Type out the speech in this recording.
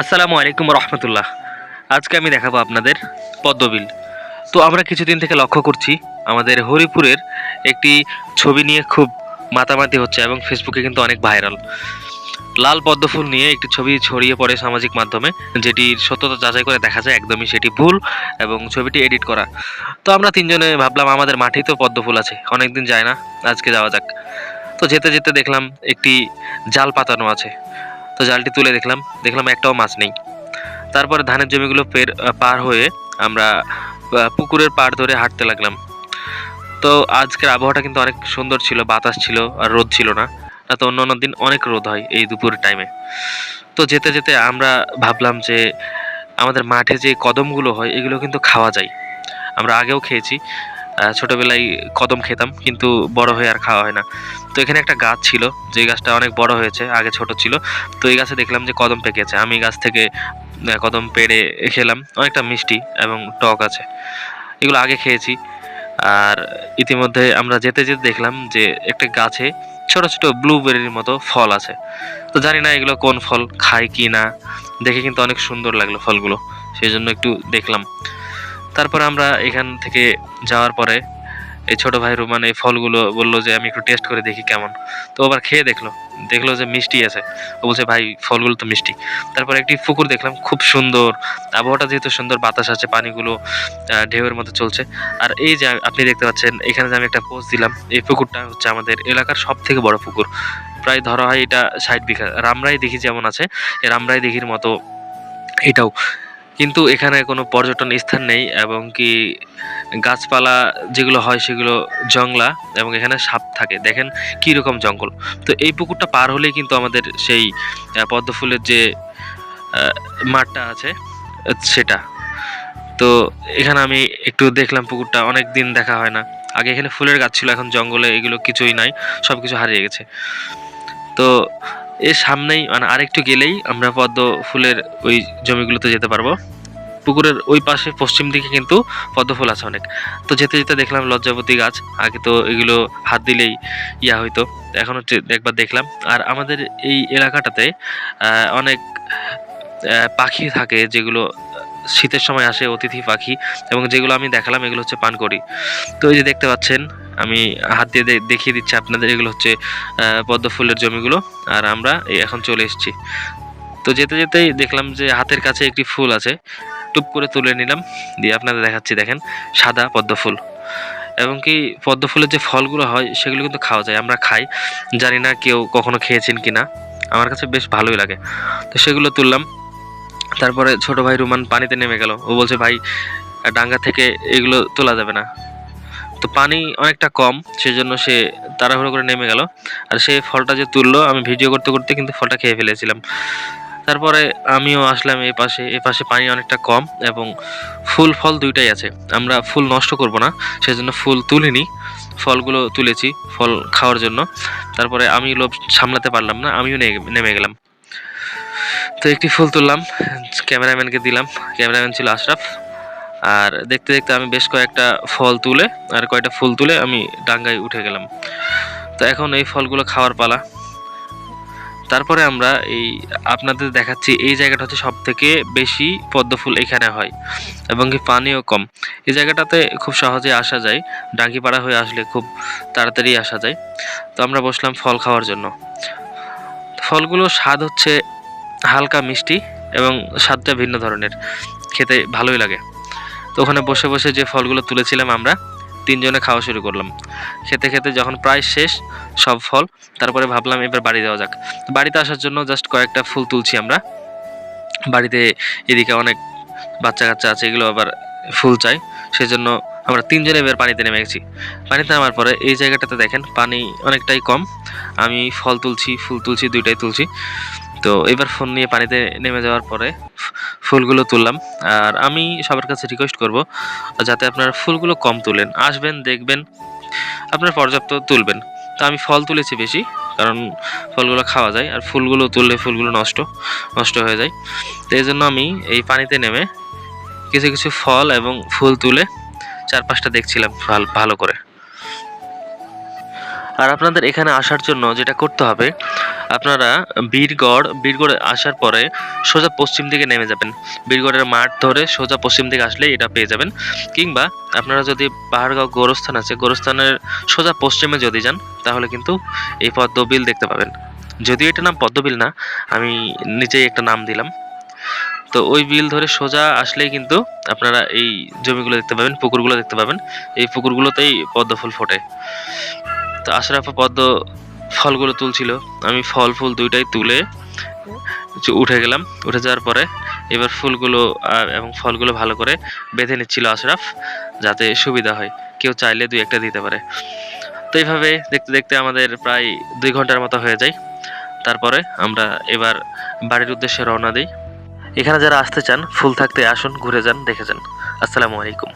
আসসালামু আলাইকুম রহমতুল্লাহ। আজকে আমি দেখাবো আপনাদের পদ্মবিল। তো আমরা কিছুদিন থেকে লক্ষ্য করছি, আমাদের হরিপুরের একটি ছবি নিয়ে খুব মাতামাতি হচ্ছে এবং ফেসবুকে কিন্তু অনেক ভাইরাল লাল পদ্মফুল নিয়ে একটি ছবি ছড়িয়ে পড়ে সামাজিক মাধ্যমে যেটির সত্যতা যাচাই করে দেখা যায় একদমই সেটি ভুল এবং ছবিটি এডিট করা। তো আমরা তিনজনে ভাবলাম, আমাদের মাঠেই তো পদ্মফুল আছে, অনেকদিন যায় না, আজকে যাওয়া যাক। তো যেতে যেতে দেখলাম, একটি জাল পাতানো আছে। তো জালটি তুলে দেখলাম। দেখলাম একটাও মাছ নেই। তারপরে ধানের জমিগুলো পের পার হয়ে আমরা পুকুরের পাড় ধরে হাঁটতে লাগলাম। তো আজকের আবহাওয়াটা কিন্তু অনেক সুন্দর ছিল, বাতাস ছিল আর রোদ ছিল না। না তো অন্য অন্য দিন অনেক রোদ হয় এই দুপুরের টাইমে তো যেতে যেতে আমরা ভাবলাম যে আমাদের মাঠে যে কদমগুলো হয়, এগুলো কিন্তু খাওয়া যায়। আমরা আগেও খেয়েছি। ছোটবেলায় কদম খেতাম, কিন্তু বড় হয়ে আর খাওয়া হয় না। তো এখানে একটা গাছ ছিল যে গাছটা অনেক বড় হয়েছে, আগে ছোট ছিল। তো এই গাছে দেখলাম যে কদম পেকেছে আমি গাছ থেকে কদম পেড়ে খেলাম। অনেকটা মিষ্টি এবং টক আছে। এগুলো আগে খেয়েছি। আর ইতিমধ্যে আমরা যেতে যেতে দেখলাম যে একটা গাছে ছোট ছোট ব্লুবেরির মতো ফল আছে। তো জানি না এগুলো কোন ফল খায় কি না। দেখে কিন্তু অনেক সুন্দর লাগল ফলগুলো। সেই জন্য একটু দেখলাম। তারপর আমরা এখান থেকে যাওয়ার পরে এই ছোট ভাই রুমান এই ফলগুলো বলল যে, আমি একটু টেস্ট করে দেখি কেমন। তো আবার খেয়ে দেখল। দেখল যে মিষ্টি আছে। ও বলছে, ভাই, ফলগুলো তো মিষ্টি। তারপর একটি পুকুর দেখলাম, খুব সুন্দর। আবহাওয়াটা যেহেতু সুন্দর, বাতাস আছে, পানিগুলো ঢেউয়ের মতো চলছে। আর এই যে আপনি দেখতে পাচ্ছেন, এখানে যে আমি একটা পোস্ট দিলাম, এই পুকুরটা হচ্ছে আমাদের এলাকার সব থেকে বড় পুকুর। প্রায় ধরা হয় এটা ষাট বিঘা। রামরাই দেখি যেমন আছে রামরাই দিঘির মতো এটাও। কিন্তু এখানে কোনো পর্যটন স্থান নেই এবং কি গাছপালা যেগুলো হয় সেগুলো জংলা এবং এখানে সাপ থাকে। দেখেন কী রকম জঙ্গল। তো এই পুকুরটা পার হলেই কিন্তু আমাদের সেই পদ্মফুলের যে মাঠটা আছে, সেটা। তো এখানে আমি একটু দেখলাম পুকুরটা অনেক দিন দেখা হয় না। আগে এখানে ফুলের গাছ ছিল, এখন জঙ্গলে এগুলো কিছুই নাই সব কিছু হারিয়ে গেছে। তো এর সামনেই মানে আরেকটু গেলেই আমরা পদ্ম ফুলের ওই জমিগুলোতে যেতে পারব। পুকুরের ওই পাশে পশ্চিম দিকে কিন্তু পদ্মফুল আছে অনেক। তো যেতে যেতে দেখলাম লজ্জাপতি গাছ, আগে তো এগুলো হাত দিলেই ইয়া হইতো, এখন হচ্ছে একবার দেখলাম। আর আমাদের এই এলাকাটাতে অনেক পাখি থাকে যেগুলো শীতের সময় আসে, অতিথি পাখি, এবং যেগুলো আমি দেখালাম এগুলো হচ্ছে পানকড়ি। তো এই যে দেখতে পাচ্ছেন, আমি হাত দিয়ে দেখিয়ে দিচ্ছি আপনাদের, এগুলো হচ্ছে পদ্ম ফুলের জমিগুলো, আর আমরা এখন চলে এসেছি। তো যেতে যেতেই দেখলাম যে হাতের কাছে একটি ফুল আছে টুপ করে তুলে নিলাম। দিয়ে আপনাদের দেখাচ্ছি, দেখেন, সাদা পদ্ম ফুল। এবং কি পদ্ম ফুলের যে ফলগুলো হয়, সেগুলো কিন্তু খাওয়া যায়, আমরা খাই। জানি না কেউ কখনো খেয়েছেন কি না আমার কাছে বেশ ভালোই লাগে। তো সেগুলো তুললাম। তারপরে ছোট ভাই রুমান পানিতে নেমে গেল। ও বলছে, ভাই, ডাঙ্গা থেকে এগুলো তোলা যাবে না। তো পানি অনেকটা কম, সেজন্য সে তাড়াহুড়ো করে নেমে গেল। আর সেই ফলটা যে তুললো, আমি ভিডিও করতে করতে কিন্তু ফলটা খেয়ে ফেলেছিলাম। তারপরে আমিও আসলাম এই পাশে এই পাশে পানি অনেকটা কম এবং ফুল ফল দুইটাই আছে। আমরা ফুল নষ্ট করব না, সেজন্য ফুল তুলিনি, ফলগুলো তুলেছি ফল খাওয়ার জন্য। তারপরে আমি লোভ সামলাতে পারলাম না, আমিও নেমে গেলাম। তো একটি ফুল তুললাম, ক্যামেরাম্যানকে দিলাম, ক্যামেরাম্যান ছিল আশরাফ। আর দেখতে দেখতে আমি বেশ কয়েকটা ফল তুলে, আর কয়েকটা ফুল তুলে আমি ডাঙ্গায় উঠে গেলাম। তো এখন এই ফলগুলো খাওয়ার পালা। তারপরে আমরা এই আপনাদের দেখাচ্ছি, এই জায়গাটা হচ্ছে সব থেকে বেশি পদ্ম ফুল এখানে হয় এবং কি পানিও কম। এই জায়গাটাতে খুব সহজে আসা যায়, ডাঙ্গিপাড়া হয়ে আসলে খুব তাড়াতাড়ি আসা যায়। তো আমরা বসলাম ফল খাওয়ার জন্য। ফলগুলো স্বাদ হচ্ছে হালকা মিষ্টি এবং স্বাদটা ভিন্ন ধরনের, খেতে ভালোই লাগে। তো ওখানে বসে বসে যে ফলগুলো তুলেছিলাম আমরা তিনজনে খাওয়া শুরু করলাম। খেতে খেতে যখন প্রায় শেষ সব ফল, তারপরে ভাবলাম এবার বাড়ি যাওয়া যাক। বাড়িতে আসার জন্য জাস্ট কয়েকটা ফুল তুলছি আমরা। বাড়িতে এদিকে অনেক বাচ্চা কাচ্চা আছে, এগুলো আবার ফুল চাই। সেজন্য আমরা তিনজনে এবার পানিতে নেমে গেছি। পানিতে নামার পরে এই জায়গাটাতে দেখেন, পানি অনেকটাই কম। আমি ফল তুলছি, ফুল তুলছি, দুইটাই তুলছি। তো এবার ফোন নিয়ে পানিতে নেমে যাওয়ার পরে ফুলগুলো তুললাম। আর আমি সবার কাছে রিকোয়েস্ট করব যাতে আপনারা ফুলগুলো কম তুলেন। আসবেন, দেখবেন, আপনার পর্যাপ্ত তুলবেন। তো আমি ফল তুলেছি বেশি, কারণ ফলগুলো খাওয়া যায়। আর ফুলগুলো তুললে ফুলগুলো নষ্ট নষ্ট হয়ে যায়। তো এই জন্য আমি এই পানিতে নেমে কিছু কিছু ফল এবং ফুল তুলে চারপাশটা দেখছিলাম ভাল- ভালো করে। আর আপনাদের এখানে আসার জন্য যেটা করতে হবে, আপনারা বীরগড়, বীরগড়ে আসার পরে সোজা পশ্চিম দিকে নেমে যাবেন। বীরগড়ের মাঠ ধরে সোজা পশ্চিম দিকে আসলে এটা পেয়ে যাবেন। কিংবা আপনারা যদি পাহাড়গাঁও গোরস্থান আছে, গোরস্থানের সোজা পশ্চিমে যদি যান, তাহলে কিন্তু এই পদ্মবিল দেখতে পাবেন। যদিও এটা নাম পদ্মবিল না, আমি নিজেই একটা নাম দিলাম। তো ওই বিল ধরে সোজা আসলেই কিন্তু আপনারা এই জমিগুলো দেখতে পাবেন, পুকুরগুলো দেখতে পাবেন। এই পুকুরগুলোতেই পদ্মফুল ফোটে। তো আশরাফা পদ্ম ফলগুলো তুলছিল। আমি ফল ফুল দুইটাই তুলে উঠে গেলাম। উঠে যাওয়ার পরে এবার ফুলগুলো এবং ফলগুলো ভালো করে বেঁধে নিচ্ছিল আশরাফ, যাতে সুবিধা হয়। কেউ চাইলে দুই একটা দিতে পারে। তো এইভাবে দেখতে দেখতে আমাদের প্রায় দুই ঘণ্টার মতো হয়ে যায়। তারপরে আমরা এবার বাড়ির উদ্দেশ্যে রওনা দিই। এখানে যারা আসতে চান, ফুল থাকতে আসুন, ঘুরে যান, দেখে যান। আসসালামু আলাইকুম।